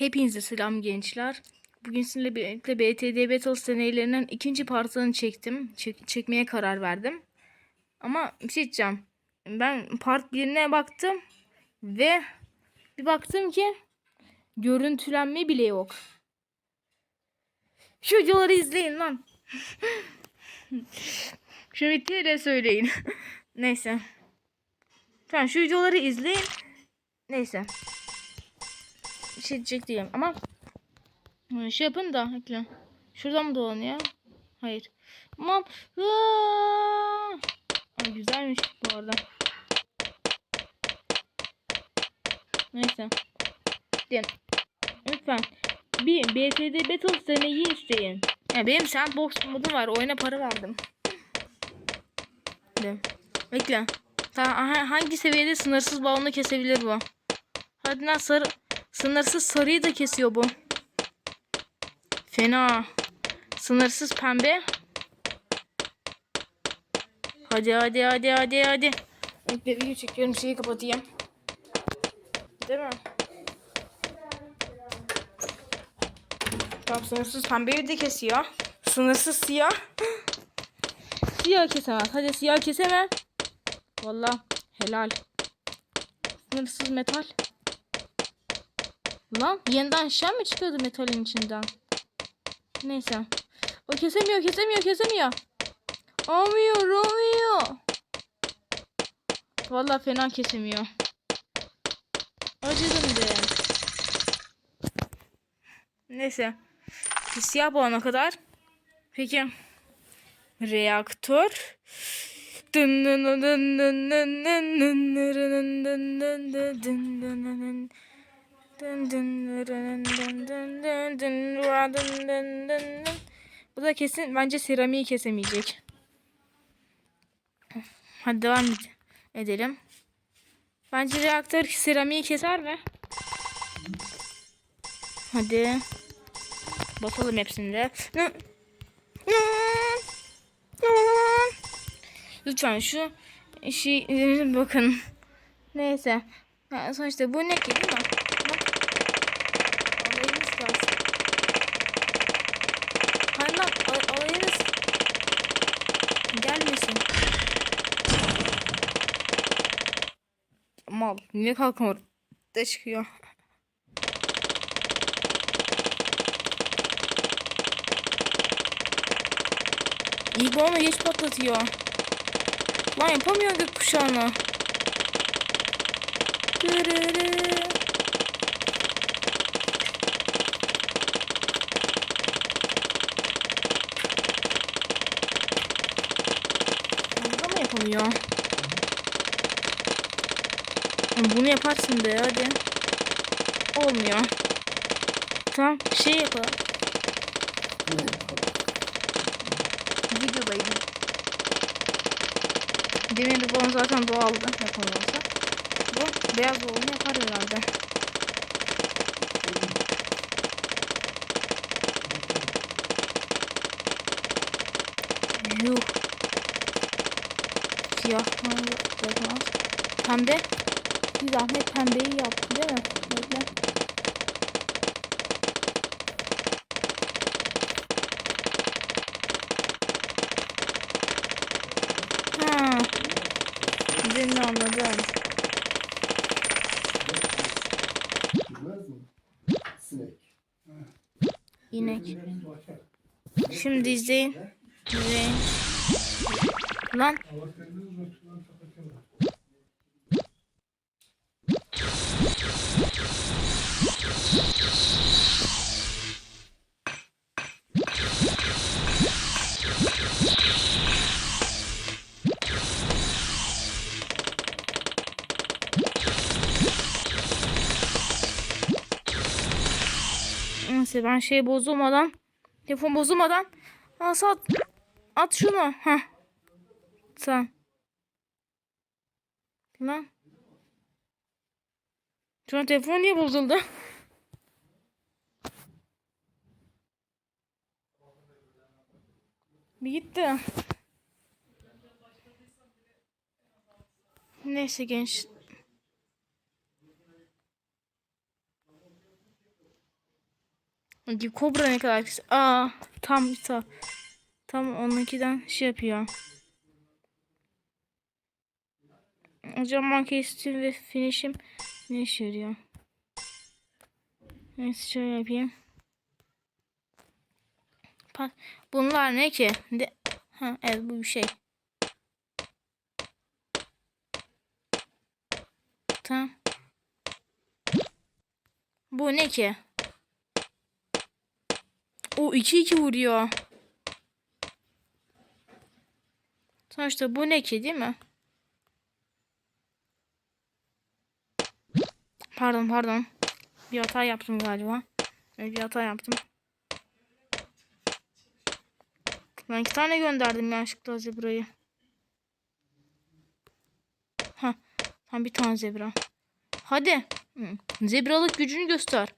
Hepinize selam gençler. Bugün sizinle birlikte BTD Battle deneylerinin ikinci partını çektim. Çek- çekmeye karar verdim. Ama bir şey diyeceğim. Ben part 1'ine baktım ve bir baktım ki görüntülenme bile yok. Şu videoları izleyin lan. Bir kere söyleyin. Neyse. Tamam şu videoları izleyin. Neyse. Bir şey diyecek değilim ama e, şey yapın da ekle. Şuradan mı dolanıyor? Hayır. Tamam. Ay, güzelmiş bu arada. Neyse. Diyelim. Lütfen. Bir BTD Battle deneyi isteyin. Ya benim sandbox modu var. Oyuna para verdim. De. Bekle. Aha, hangi seviyede sınırsız balonu kesebilir bu? Hadi lan sarı. Sınırsız sarıyı da kesiyor bu. Fena. Sınırsız pembe. Hadi hadi hadi hadi hadi. Bekle video çekiyorum şeyi kapatayım. Değil mi? Tamam sınırsız pembeyi de kesiyor. Sınırsız siyah. siyah kesemez. Hadi siyah keseme. Valla helal. Sınırsız metal. Lan yeniden aşağı mı çıkıyordu metalin içinden? Neyse. O kesemiyor kesemiyor kesemiyor. Olmuyor olmuyor. Valla fena kesemiyor. Acıdım de. Neyse. Siyah balona kadar. Peki. Reaktör. Dın Bu da kesin bence seramiği kesemeyecek. Hadi devam ed- edelim. Bence reaktör seramiği keser mi? Hadi. Basalım hepsinde. Lütfen şu şey bakın. Neyse. Sonuçta bu ne ki değil mi? Gelmesin. Mal. Niye kalkamıyor? Da çıkıyor. İyi ama geç patlatıyor. Lan yapamıyor gökkuşağını. Dırırı. Yapamıyor? Oğlum Bunu yaparsın be hadi. Olmuyor. Tamam şey yapalım. Videodayım. Demir balon zaten doğaldı yapamıyorsa. Bu beyaz balonu yapar herhalde. Yuh. Siyah yapmaz. Pembe. Bir zahmet pembeyi yaptı değil mi? Bekle. Ha. Birini anladım. İnek. Şimdi izleyin. İzleyin. Lan. Neyse ben şey bozulmadan telefon bozulmadan Aa, at, at şunu. Heh. Tamam. Lan. Şu an telefon niye bozuldu? Bir gitti. Neyse genç. Kobra ne kadar kısa. Aa tam tam. Tam onunkinden şey yapıyor. Hocam marka Steam ve finish'im ne işe yarıyor? Neyse şöyle yapayım. Pa- Bunlar ne ki? De ha, evet bu bir şey. Tamam. Bu ne ki? O 2-2 vuruyor. Sonuçta bu ne ki değil mi? Pardon pardon. Bir hata yaptım galiba. Evet, bir hata yaptım. Ben iki tane gönderdim yanlışlıkla zebrayı. Ha, tam bir tane zebra. Hadi. Zebralık gücünü göster.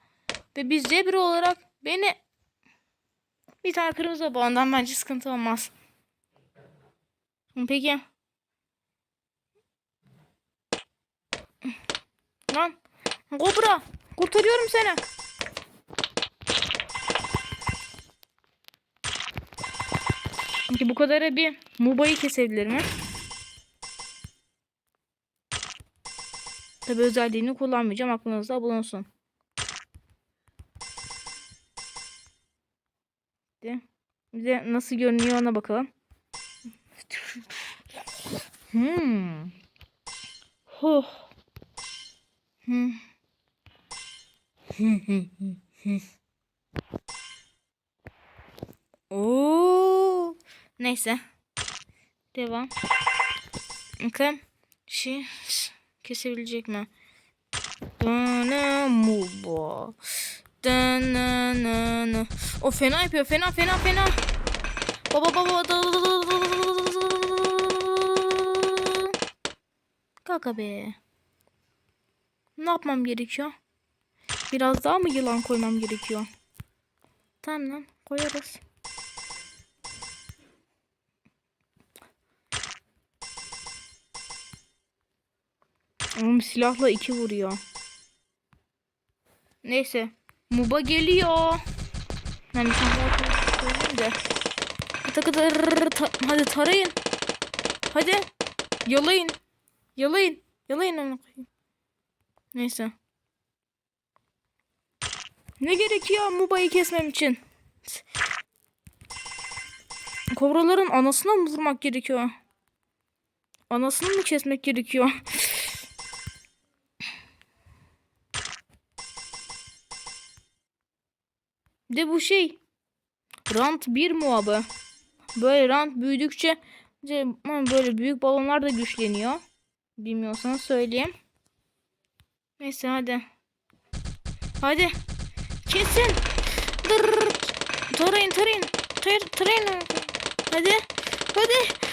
Ve biz zebra olarak beni bir tane kırmızı bağından bence sıkıntı olmaz. Peki. Lan. Kobra. Kurtarıyorum seni. Peki bu kadar bir Muba'yı kesebilir mi? Tabi özelliğini kullanmayacağım. Aklınızda bulunsun. De nasıl görünüyor ona bakalım. Hmm. Huh. Hmm. Oo. Neyse. Devam. Bakın. Şey kesebilecek mi? Dana muba. Dana na na. O fena yapıyor. Fena fena fena. Baba baba. Kaka be. Ne yapmam gerekiyor? Biraz daha mı yılan koymam gerekiyor? Tamam lan koyarız. Oğlum silahla iki vuruyor. Neyse. Muba geliyor. Ben bir tane daha da. Hadi, hadi, ta- hadi tarayın. Hadi. Yalayın. Yalayın. Yalayın onu. Neyse. Ne gerekiyor Muba'yı kesmem için? Kobraların anasına mı vurmak gerekiyor? Anasını mı kesmek gerekiyor? De bu şey. Rant 1 muhabı. Böyle rant büyüdükçe böyle büyük balonlar da güçleniyor. Bilmiyorsanız söyleyeyim. Neyse hadi. Hadi. Kesin. Tarayın tarayın. Tar tarayın. Hadi. Hadi.